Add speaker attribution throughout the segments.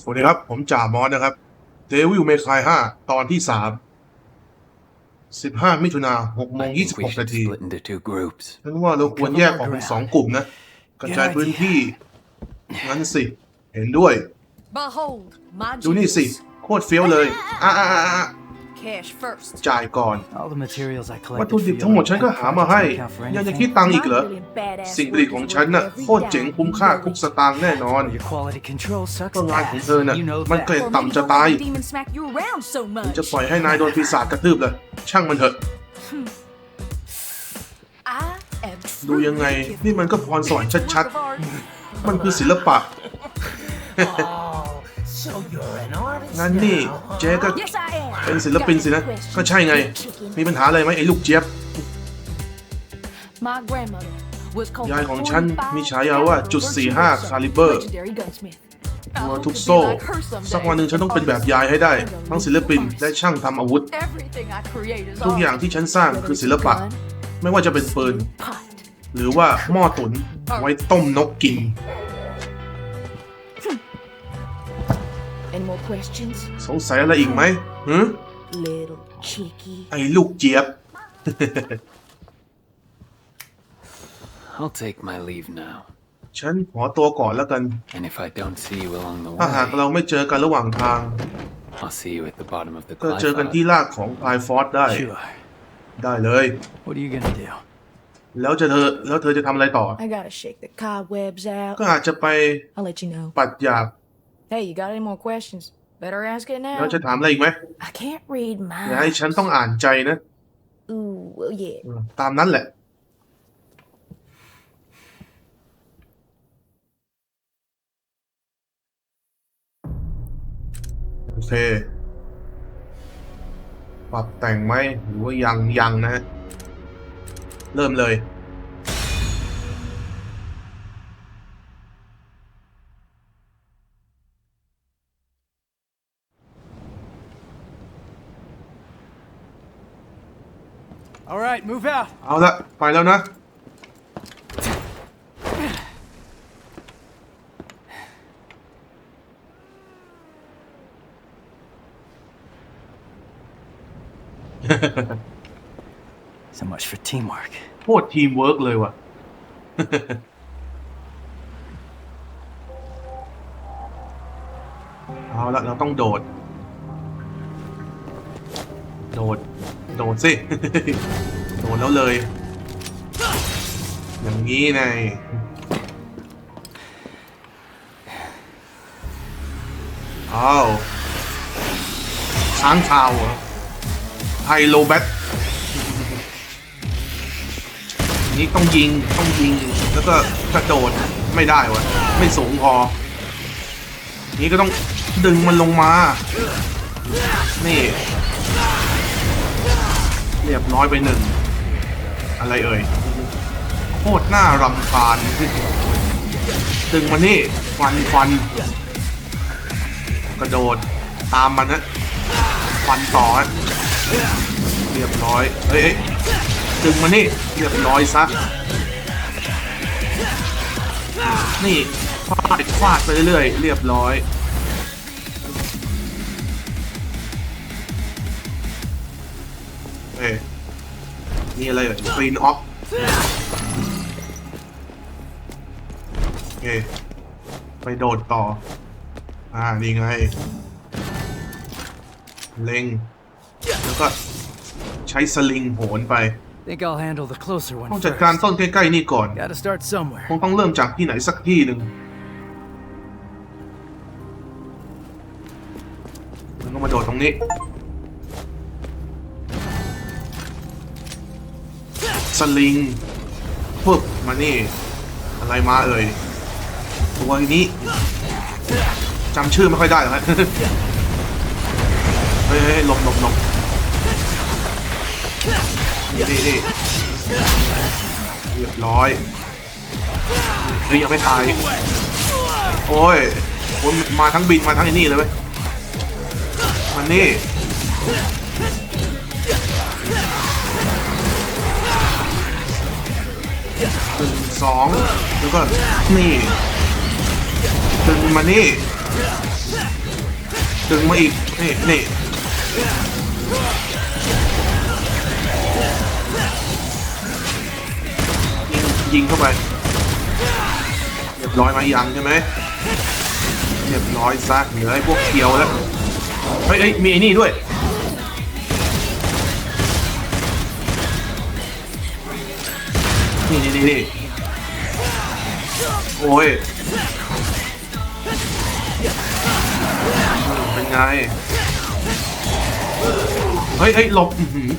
Speaker 1: สวัสดีครับ ผมจ่ามอสนะครับเดวิลเมคาย5ตอนที่3 15มิถุนา6โมง
Speaker 2: I think we
Speaker 1: 26นา
Speaker 2: should
Speaker 1: ที
Speaker 2: split into two groups.
Speaker 1: ฉันว่าเราควรแยกออกเป็นสองกลุ่มนะ กระจายพื้นที่ งั้นสิ เห็นด้วย
Speaker 3: Behold, my
Speaker 1: ดูนี่สิ
Speaker 3: jewels.
Speaker 1: โคตรเฟี้ยวเลย อะอะอะอะ
Speaker 3: Cash first.
Speaker 1: จ่ายก่อน
Speaker 4: All the materials I
Speaker 1: วัต
Speaker 4: collected
Speaker 1: ถุ
Speaker 4: for
Speaker 1: ดิบ
Speaker 4: you
Speaker 1: ทั้งหมด
Speaker 4: and
Speaker 1: ฉันก็หามาให้
Speaker 4: don't count for
Speaker 1: ยังจะ
Speaker 4: anything.
Speaker 1: คิดตังค์อีกเหรอ
Speaker 3: My really badass
Speaker 1: สิ่งผลิตของฉันน่ะ
Speaker 3: work is
Speaker 1: โคตรเจ๋ง
Speaker 3: every
Speaker 1: คุ้มค่า
Speaker 3: dime
Speaker 1: ทุกสตางค์แน่นอน
Speaker 4: Your quality control sucks
Speaker 1: ก็งานของ
Speaker 4: ass.
Speaker 1: เธอน่ะ
Speaker 4: You know
Speaker 1: มันเกร
Speaker 4: that.
Speaker 1: ด
Speaker 3: Or maybe
Speaker 1: ต่ำจะ
Speaker 3: don't
Speaker 1: ตาย
Speaker 3: let the demon smack you around so
Speaker 1: จะ
Speaker 3: much.
Speaker 1: ปล่อยให้นายโดนปีศาจกระทืบเลย ช่างมันเถอะ
Speaker 3: I am
Speaker 1: ดูยังไง
Speaker 3: truly gifted
Speaker 1: นี่มันก็พรสวรรค์
Speaker 3: with a
Speaker 1: ชัด
Speaker 3: work of art.
Speaker 1: ๆมันคือศิลปะ
Speaker 5: So you're an artist
Speaker 1: งั้นนี่
Speaker 5: now, huh?
Speaker 1: เจ๊ก็
Speaker 3: Yes, I am.
Speaker 1: เป็นศิลปินสินะ
Speaker 3: Got any
Speaker 1: ก็ใช่ไง
Speaker 3: questions?
Speaker 1: มีปัญหาอะไรไหมไอ้ลูกเจี๊ยบ
Speaker 3: My grandmother was called
Speaker 1: ยาย
Speaker 3: the
Speaker 1: ของฉัน
Speaker 3: 45
Speaker 1: มีฉายาว่าจุด
Speaker 3: caliber
Speaker 1: 45 caliber
Speaker 3: legendary gunsmith. I
Speaker 1: ตัว
Speaker 3: hope
Speaker 1: ทุก
Speaker 3: to be
Speaker 1: โซ่
Speaker 3: like her someday.
Speaker 1: สักวันหนึ่งฉันต้องเป็นแบบยายให้ได้ ทั้งศิลปินและช่างทำอาวุธ
Speaker 3: Everything I create is
Speaker 1: ทุกอย่าง
Speaker 3: art.
Speaker 1: ที่ฉันสร้างคือศิลปะ ไม่ว่าจะเป็นปืน
Speaker 3: Pot.
Speaker 1: หรือว่าหม้อตุ๋นไว้ต้มนกกิน สงสัยอะไรอีกไหมหื
Speaker 3: Little cheeky.
Speaker 1: ไอ้ลูกเจี๊ยบ
Speaker 2: I'll take my leave now.
Speaker 1: ฉันขอตัวก่อนแล้วกัน
Speaker 2: And if I don't see you along the
Speaker 1: ถ้าหากเรา
Speaker 2: way,
Speaker 1: ไม่เจอกันระหว่างทาง
Speaker 2: I'll see you at the bottom of the
Speaker 1: ก็เจอกัน
Speaker 2: Glyphod.
Speaker 1: ที่ลากของพายฟอร์ดได้
Speaker 4: Sure.
Speaker 1: ได้เลย
Speaker 4: What are you gonna do?
Speaker 1: แล้วจะเธอแล้วเธอจะทำอะไรต่อ
Speaker 3: I gotta shake the cobwebs out.
Speaker 1: ก็อาจจะไป
Speaker 3: I'll let you know.
Speaker 1: ปัดหยาบ
Speaker 3: Hey, you got any more questions? Better ask it
Speaker 1: แล้ว
Speaker 3: now.
Speaker 1: จะถามอะไรอีกไหม
Speaker 3: I can't read
Speaker 1: อย่าให้
Speaker 3: minds.
Speaker 1: ฉันต้องอ่านใจนะ
Speaker 3: Ooh, well, yeah.
Speaker 1: ตามนั้นแหละ โอเค ปรับแต่งไหมหรือว่ายังยังนะฮะ เริ่มเลย
Speaker 4: All right, move out.
Speaker 1: เอาละไปแล้วนะ
Speaker 4: So much for teamwork.
Speaker 1: โคตรทีมเวิร์กเลยว่ะ เอาละเราต้องโดด โดด โดดสิ โดดแล้วเลย อย่างนี้ไงอ้าวช้างชาวเหรอไฮโลแบทนี่ต้องยิงต้องยิงแล้วก็กระโดดไม่ได้วะไม่สูงพอ นี่ก็ต้องดึงมันลงมา นี่ เรียบร้อยไปหนึ่ง อะไรเอ่ย โคตรน่ารำคาญดึงมานี่ ฟันฟัน กระโดดตามมันนะฟันต่อฮะเรียบร้อยเฮ้ยเอ้ยดึงมานี่ เรียบร้อยซะนี่ฟาดฟาดไปเรื่อยเรียบร้อย นี่อะไรเอ่ยกรีนออฟโอเคไปโดดต่อ อ่า นี่ไง เล็ง แล้วก็ใช้สลิงโหนไป
Speaker 4: Think I'll handle the closer
Speaker 1: ต้อ
Speaker 4: one
Speaker 1: งจัดการ
Speaker 4: first.
Speaker 1: ต้นใกล้ๆนี่ก่อน
Speaker 4: Gotta start somewhere.
Speaker 1: คงต้องเริ่มจากที่ไหนสักที่หนึ่งมันต้องมาโดดตรงนี้ สลิงปึ๊บมานี่ อะไรมาเอ่ยตัวนี้จำชื่อไม่ค่อยได้หรอกฮะเฮ้ยหลบหลบหลบนี่นี่เรียบร้อยเฮ้ยยังไม่ตาย โอ้ยโอ้ยมาทั้งบินมาทั้งไอ้นี่เลยเว้ยมันนี่ สองแล้วก็นี่ดึงมานี่ดึงมาอีกนี่นี่ยิงยิงเข้าไปเรียบร้อยไหมายังใช่ไหมเรียบร้อยซะเหลือไอ้พวกเคียวแล้วเฮ้ยเฮ้ยมีไอ้นี่ด้วยนี่นี่นี่ โอ้ย เป็นไง เฮ้ยเฮ้ยหลบ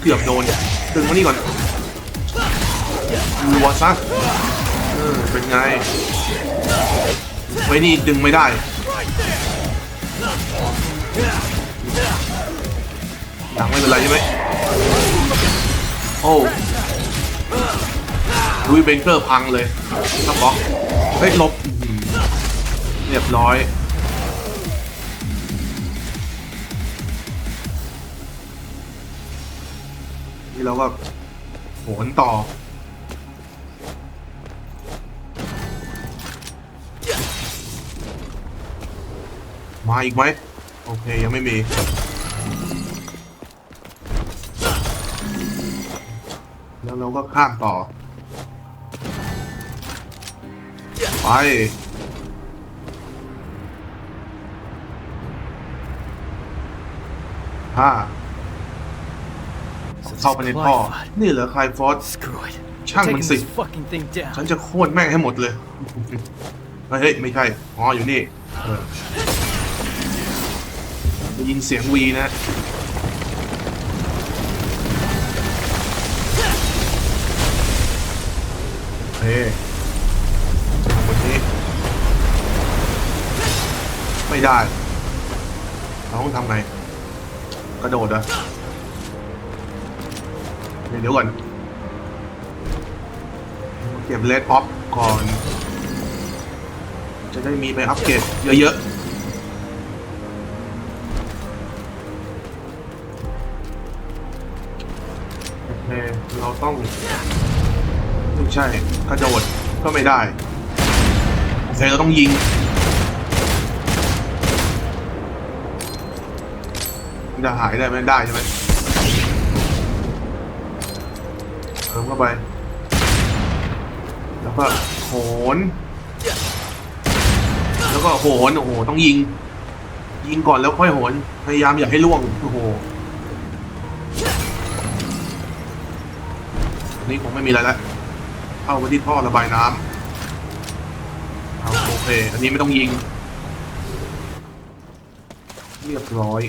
Speaker 1: เกือบโดนดึงมานี่ก่อนรัวซะเออเป็นไง ไว้นี่ดึงไม่ได้ ยังไม่เป็นไรใช่ไหมโอ้ลุยเบงเกอร์พังเลยต้องบล็อก เฮ้ยลบเรียบร้อยนี่เราก็โหนต่อมาอีกไหมโอเค ยังไม่มี แล้วเราก็ข้ามต่อ ไปห้า
Speaker 4: So this
Speaker 1: เข้า
Speaker 4: is
Speaker 1: ไปในท่อ
Speaker 4: Clyde.
Speaker 1: นี่เหรอใครฟอส
Speaker 4: Screw it.
Speaker 1: Chang
Speaker 4: Taking
Speaker 1: mình xịt.
Speaker 4: this fucking thing down.
Speaker 1: ฉันจะโค่นแม่งให้หมดเลย เฮ้ยเฮ้ยไม่ใช่ อ๋อ อยู่นี่เออได้ยินเสียงวีนะเฮ้ ไม่ได้ เราต้องทำไง กระโดดอะเดี๋ยวก่อน เก็บเลดออฟก่อน จะได้มีไปอัปเกรดเยอะๆโอเคเราต้องไม่ใช่กระโดดก็ไม่ได้โอเคเราต้องยิง จะหายได้ไหมได้ใช่ไหมเติมเข้าไป แล้วก็โหน แล้วก็โหนโอ้โหต้องยิง ยิงก่อนแล้วค่อยโหน พยายามอย่าให้ล่วงโอ้โหอันนี้คงไม่มีอะไรแล้วเข้าไปที่ท่อระบายน้ำเอาโอเค อันนี้ไม่ต้องยิง เรียบร้อย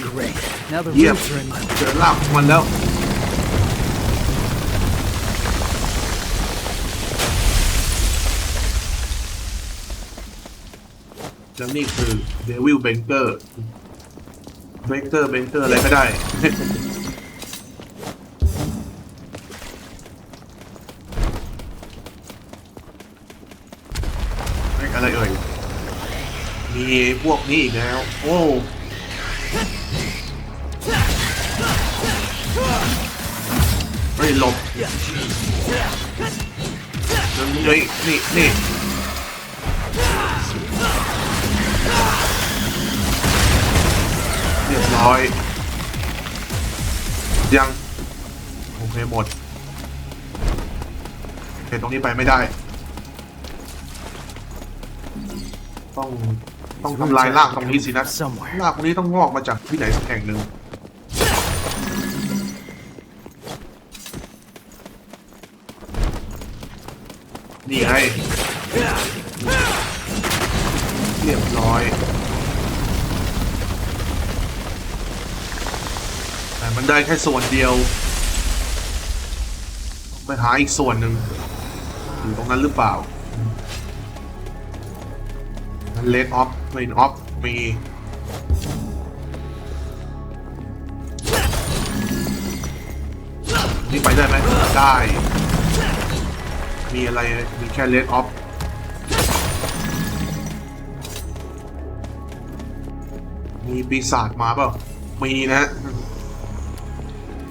Speaker 4: Great. Now the
Speaker 1: Yep.
Speaker 4: roots are in my
Speaker 1: เจอลากของมันแล้ว แล้วนี่คือ Devil Banker Banker Banker อะไรก็ได้ เฮ้ยอะไรเอ่ย มีพวกนี้อีกแล้ว โอ้ เฮ้ยหลบเฮ้ยนี่นี่เรียบร้อย ยังโอเคหมดโอเคตรงนี้ไปไม่ได้ ต้องต้องทำลายร่างตรงนี้สินะ
Speaker 4: somewhere.
Speaker 1: รากตรงนี้ต้องงอกมาจากที่ไหนสักแห่งหนึ่ง นี่ไงเรียบร้อย แต่ มันได้แค่ส่วนเดียว ไปหาอีกส่วนหนึ่งอยู่ตรงนั้นหรือเปล่าเลดออฟเมนออฟมีนี่ไปได้ไหมได้ มีอะไร มีแค่เลดออฟมีปีศาจมาเปล่ามีนะ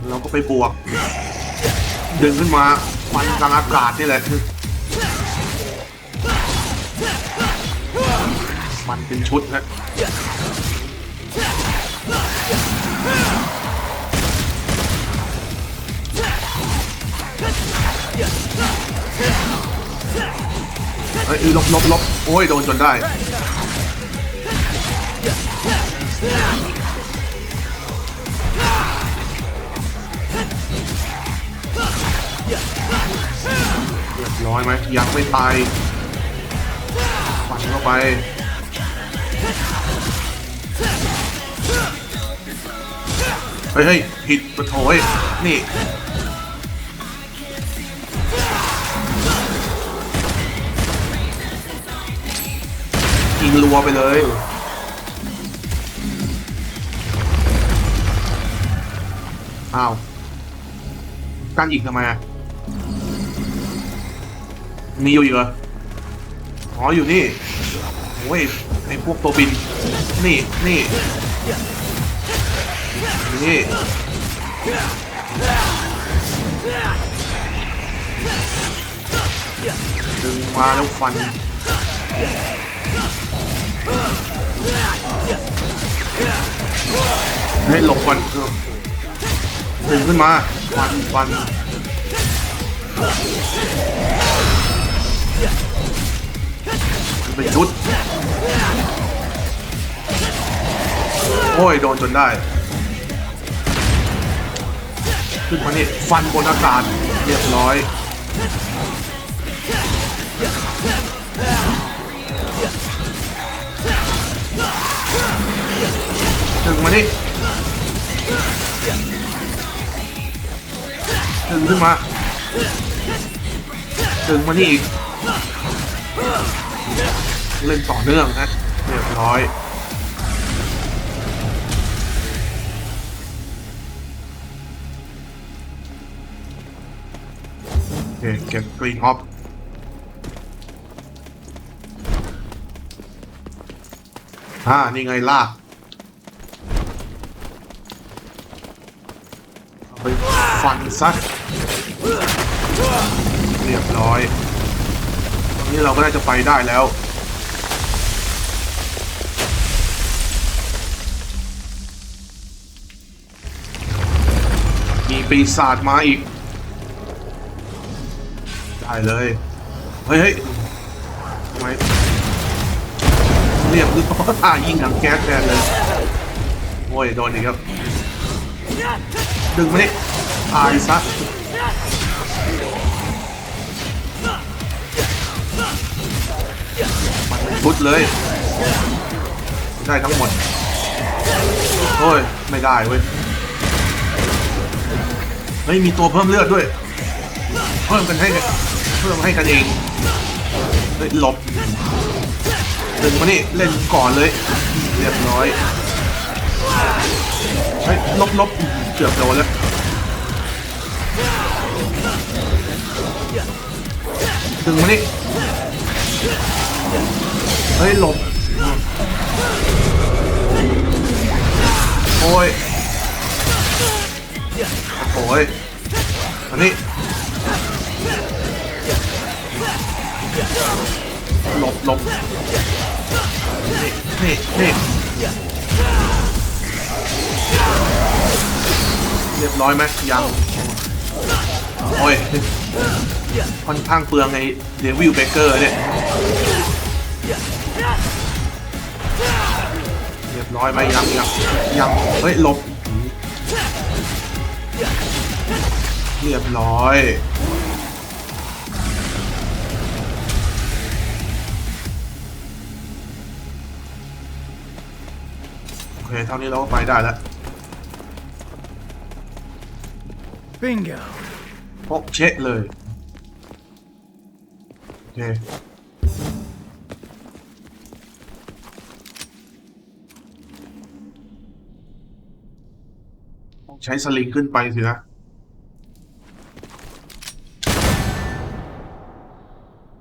Speaker 1: เราก็ไปบวก ดึงขึ้นมามันกลางอากาศนี่แหละมันเป็นชุดนะเฮ้ยลบลบลบโอ้ย โดนจนได้ ร้อยไหมยังไม่ตายฟันเข้าไปเฮ้ยเฮ้ยผิดปะโถยนี่ยิงรัวไปเลยอ้าวการยิงทำไมอะ มีอยู่อีกเหรออ๋ออยู่นี่โอ้ยไอพวกตัวบิน นี่นี่นี่ดึงมาแล้วฟันให้หลบก่อนเออดึงขึ้นมาฟันฟัน เป็นชุด โอ้ย โดนจนได้ ขึ้นมานี่ฟันบนอากาศเรียบร้อยถึงมานี่ถึงขึ้นมาถึงมานี่อีก เล่นต่อเนื่องนะเรียบร้อยโอเคเก็บกรีนฮอปอ่านี่ไงลากเอาไปฟันซะเรียบร้อย ตอนนี้เราก็น่าจะไปได้แล้ว มีปีศาจมาอีก ได้เลย เฮ้ยเฮ้ยทำไมเรียบร้อยอ่ายิงถังแก๊สแทนเลย โอ้ย โดนอีกครับ ดึงมานี่ตายซะมันชุดเลย ได้ทั้งหมด โอ้ย ไม่ได้เว้ย ฮ้ยมีตัวเพิ่มเลือดด้วย เพิ่มกันให้กันเพิ่มให้กันเองเฮ้ยหลบดึงมานี่เล่นก่อนเลย เรียบร้อยเฮ้ยลบลบเกือบโดนแล้วดึงมานี่เฮ้ยหลบโอ้ย โอ้ยอันนี้หลบหลบนี่นี่นี่เรียบร้อยไหมยังโอ้ยค่อนข้างเปลืองไอเดวิลเบเกอร์เนี่ยเรียบร้อยไหมยังยังยังเฮ้ยหลบ เรียบร้อย โอเค เท่านี้เราก็ไปได้แล้ว
Speaker 4: Bingo.
Speaker 1: โป๊ะเช็คเลย โอเค ต้อง ใช้สลิงขึ้นไปสินะ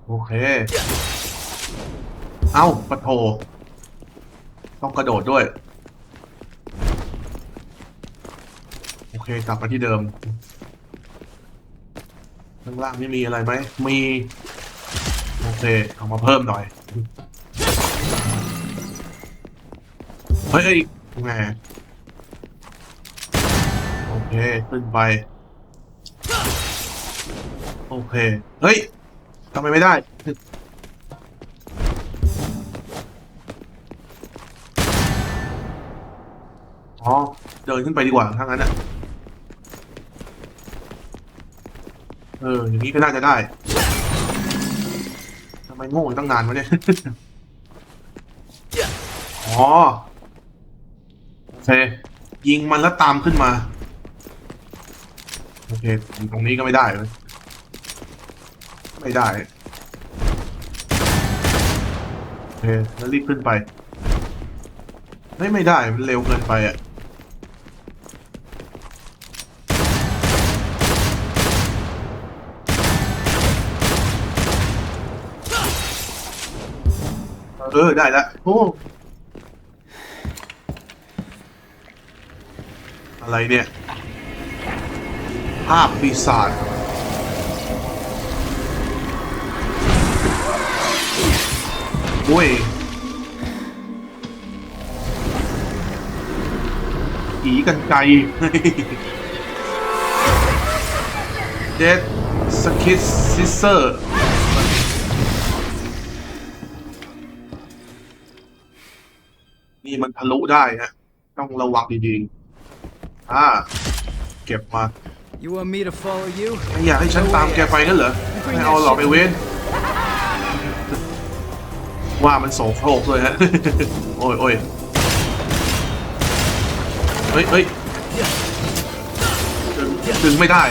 Speaker 1: โอเค เอ้าปะโถต้องกระโดดด้วย โอเค กลับมาที่เดิม ข้างล่างนี่มีอะไรไหม มี โอเค เอามาเพิ่มหน่อย เฮ้ยแหม เคขึ้นไป โอเค เฮ้ยทำไมไม่ได้ อ๋อ เดินขึ้นไปดีกว่าถ้างั้นอะเออ อย่างนี้ก็น่าจะได้ ทำไมโง่ตั้งนานวะเนี่ย อ๋อ โอเค ยิงมันแล้วตามขึ้นมา โอเคตรงนี้ก็ไม่ได้เลยไม่ได้โอเคแล้วรีบขึ้นไปไม่ไม่ได้มันเร็วเกินไปอะเออได้ล้วโอ้อะไรเนี่ยาพปีศาจโอ้ยผีกันไกลเจ็ดสคิสซิเซอร์นี่มันทะลุได้ฮะ ต้องระวังดีๆ อ่า เก็บมา
Speaker 4: You want me to follow you?
Speaker 1: ไม่อยากให้ฉันตามแกไปกันเหรอ ไม่เอาหรอกไปเว้นว่ามันโสโครกเลยฮะ โอ้ยโอ้ยเฮ้ยเฮ้ยดึงดึงไม่ได้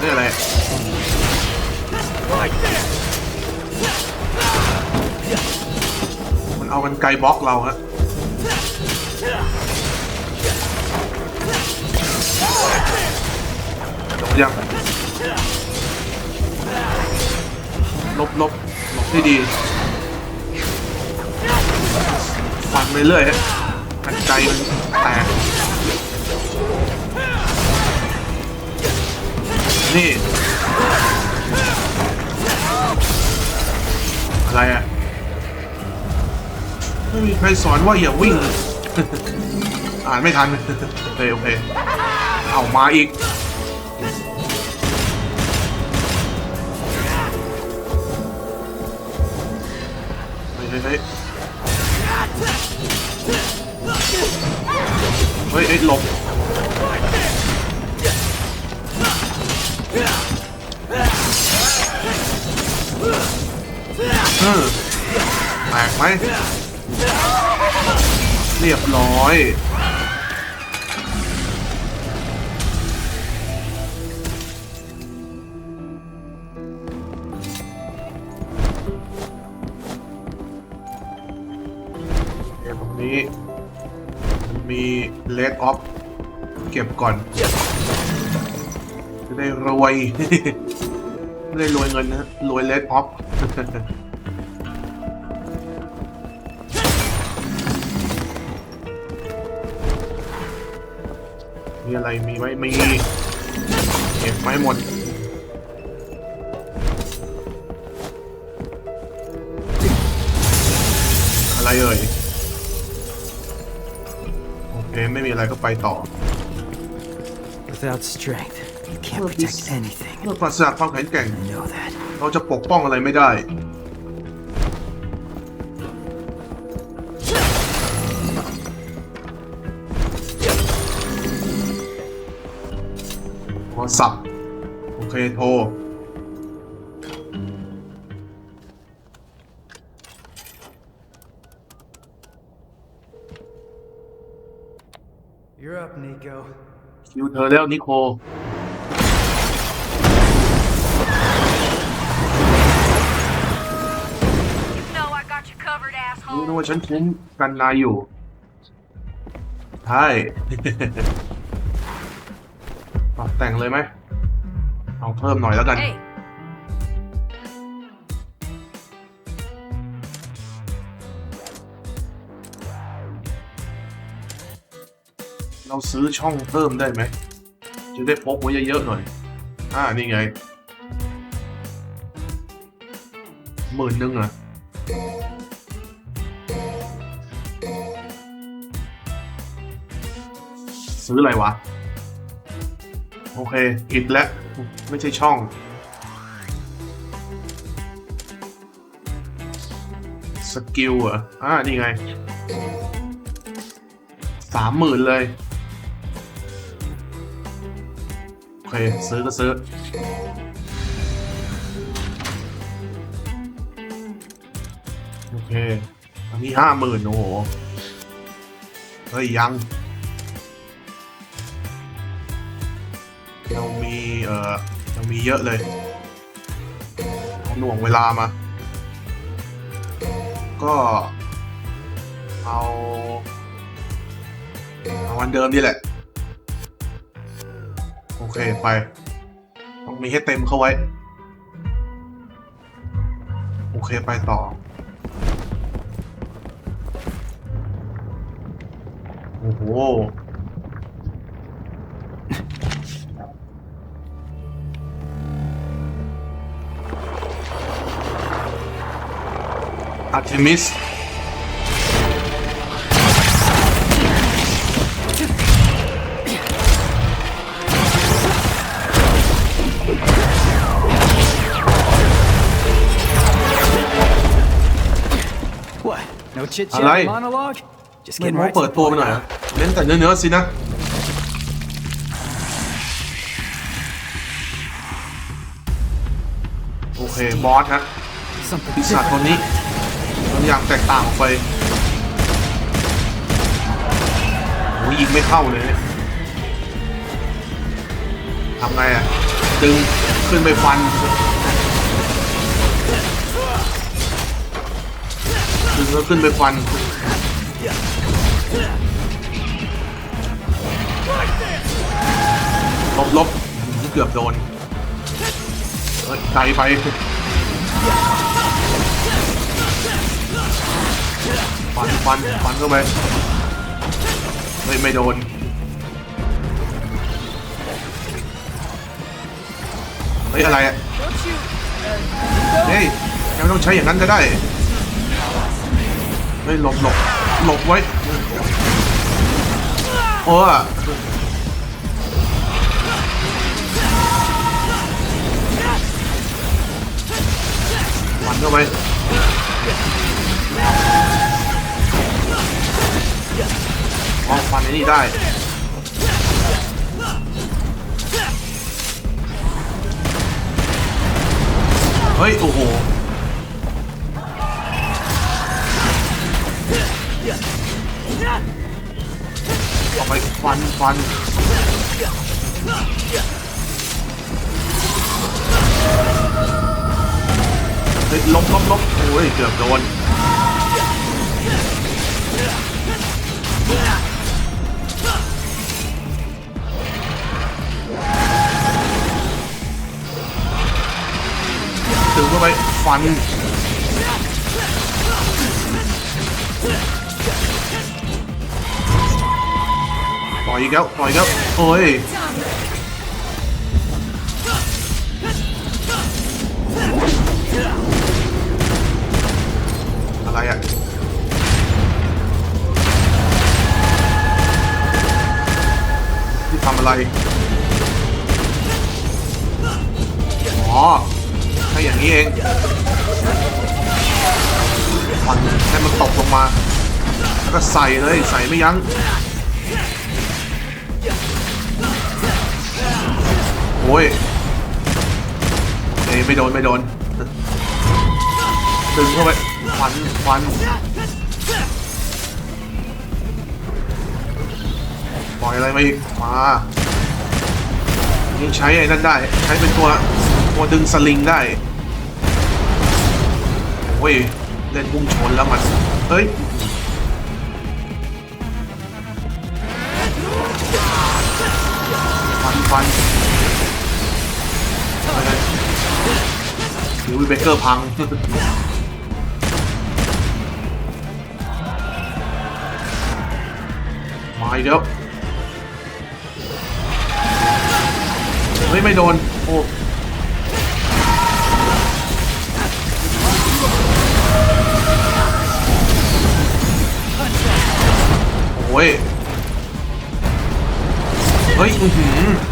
Speaker 1: นี่อะไร เอากันไกลบล็อกเราฮะจบยังลบลบลบให้ดีฟันไปเรื่อยฮะกันไกลมันแตกนี่อะไรอะ ไม่มีใครสอนว่าอย่าวิ่ง อ่านไม่ทันโอเคโอเคเอามาอีก เฮ้ยเฮ้ยเฮ้ยเฮ้ยเฮ้ยหลบเออแตกไหม เรียบร้อยเดี๋ยวตรงนี้มีเลดออฟเก็บก่อน จะได้รวย ไม่ได้รวยเงินนะ รวยเลดออฟ มีอะไรมีไหมมีเก็บไม้หมดอะไรเอ่ยโอเคไม่มีอะไรก็ไปต่อ
Speaker 4: Without strength, you can't protect anything.
Speaker 1: เมื่อปราศจากความแข็งแกร่ง
Speaker 4: I know that.
Speaker 1: เราจะปกป้องอะไรไม่ได้
Speaker 4: You're up, Nico.
Speaker 1: คิวเธอแล้วนิโค
Speaker 6: No, I got you covered,
Speaker 1: รู้
Speaker 6: asshole.
Speaker 1: นะว่าฉันคุ้มกันนายอยู่ ใช่ ปรับแต่งเลยไหมเอาเพิ่มหน่อยแล้วกัน
Speaker 6: Hey,
Speaker 1: เราซื้อช่องเพิ่มได้ไหม จะได้พกไว้เยอะๆหน่อย อ่า นี่ไงหมื่นหนึ่งเหรอซื้ออะไรวะ โอเคผิดแล้ว ไม่ใช่ช่อง สกิลเหรออ่านี่ไงสามหมื่นเลย เคซื้อก็ซื้อ โอเค อันนี้ห้าหมื่นโอ้โห เฮ้ย ยังยังมีเอ่อยังมีเยอะเลยเอาหน่วงเวลามา ก็เอาเอาวันเดิมนี่แหละ เคไปต้องมีให้เต็มเข้าไว้ โอเคไปต่อโอ้โหอาร์เทมิส
Speaker 4: chit chat
Speaker 1: Alright.
Speaker 4: monologue? Just
Speaker 1: ไม่
Speaker 4: getting
Speaker 1: มอง
Speaker 4: right
Speaker 1: เปิด
Speaker 4: to the
Speaker 1: ตัวไป
Speaker 4: point
Speaker 1: หน่อย
Speaker 4: now.
Speaker 1: อะเน้นแต่เนื้อๆสินะ โอเค บอสฮะ
Speaker 4: Something
Speaker 1: ปีศาจ
Speaker 4: different.
Speaker 1: ตัวนี้บางอย่างแตกต่างออกไปโอ้ยยิงไม่เข้าเลยเนี่ยทำไงอะ ดึงขึ้นไปฟัน แล้วขึ้นไปฟันลบลบเกือบโดนเฮ้ยไกลไปฟันฟันฟันเข้าไปเฮ้ยไม่โดนเฮ้ยอะไรอะเฮ้ยยังต้องใช้อย่างนั้นก็ได้ เฮ้ยหลบหลบหลบไว้โอ้อะฟันเข้าไปอ๋อฟันไอ้นี่ได้เฮ้ย โอ้โห ฟันฟันเฮ้ยล้มล้มล้มโอ้ยเกือบโดนถึงเข้าไปฟัน อยอีกแล้วปล่อยอีกแล้วโอ้ยอะไรอะที่ทำอะไรอ๋อแค่อย่างนี้เองมันให้มันตกลงมา แล้วก็ใส่เลย ใส่ไม่ยั้ง โอ้ยเอ้ยไม่โดนไม่โดนดึงเข้าไปฟันฟันปล่อยอะไรมาอีกมายังใช้ไอ้นั่นได้ ใช้เป็นตัวตัวดึงสลิงได้โอ้ยเล่นพุ่งชนแล้วมันเฮ้ยฟันฟัน หูยเบเกอร์พัง มาอีกแล้วเฮ้ยไม่โดน โอ้โอ้ย เฮ้ย อือหือ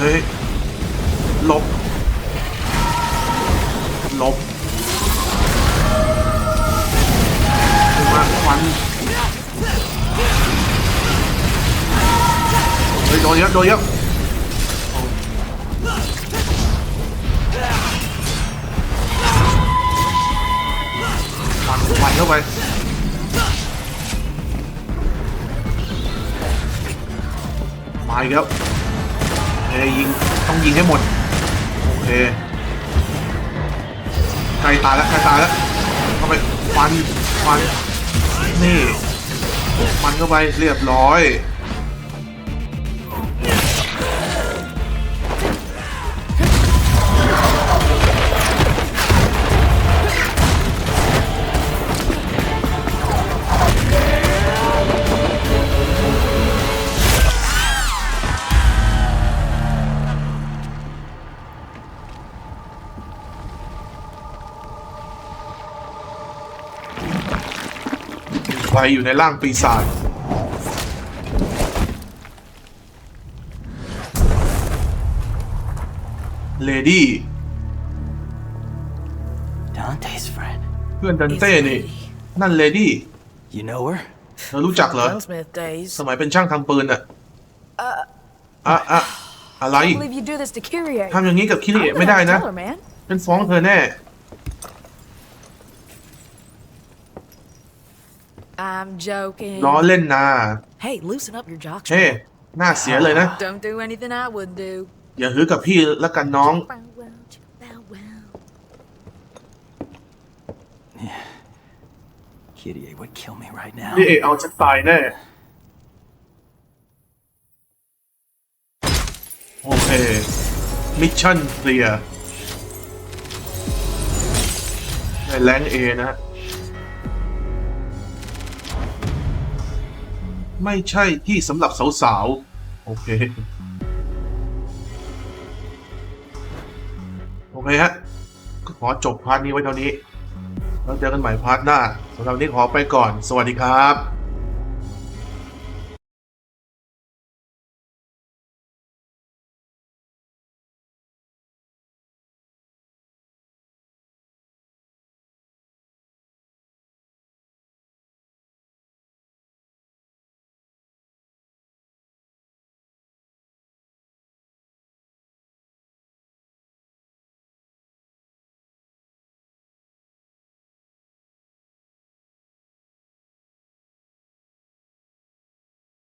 Speaker 1: เฮ้ยลบ ลบมาควันเฮ้ยโดนเยอะโดนเยอะควันควันเข้าไปมาอีกแล้ว ยยิงต้องยิงให้หมด โอเคใกล้ตายแล้วใกล้ตายแล้วเข้าไปฟันฟันนี่ฟันเข้าไปเรียบร้อย ไฟอยู่ในร่างปีศาจเลดี้
Speaker 4: Dante's friend.
Speaker 1: เพื่อนดันเต้นี่ นั่นเลดี้
Speaker 4: You know her?
Speaker 1: เธอรู้จักเหรอ
Speaker 3: Gunsmith days.
Speaker 1: สมัยเป็นช่างทำปืนอะอะอะอะไร
Speaker 3: I believe you do this to Kyrie.
Speaker 1: ทำอย่างนี้กับคิริ
Speaker 3: I'm
Speaker 1: ไม่
Speaker 3: gonna
Speaker 1: ได้
Speaker 3: have to
Speaker 1: นะ
Speaker 3: tell her, man.
Speaker 1: เป็นฟ้องเธอแน่
Speaker 3: I'm joking.
Speaker 1: ล้อเล่นนะ
Speaker 3: Hey, loosen up your jock
Speaker 1: เฮ้ หน้าเสียเลยนะ
Speaker 3: Don't do anything I wouldn't do.
Speaker 1: อย่าฮือกับพี่แล้วกันน้อง
Speaker 3: Bow wow, chicka bow wow.
Speaker 4: Kitty would kill me right now.
Speaker 1: พี่เอกเอาฉันตายแน่ โอเค มิชชั่นเคลียร์ในแรงเอนะฮะ ไม่ใช่ที่สำหรับสาวๆ โอเค โอเคฮะก็ขอจบพาร์ทนี้ไว้เท่านี้ แล้วเจอกันใหม่พาร์ทหน้าสำหรับนี้ขอไปก่อน สวัสดีครับ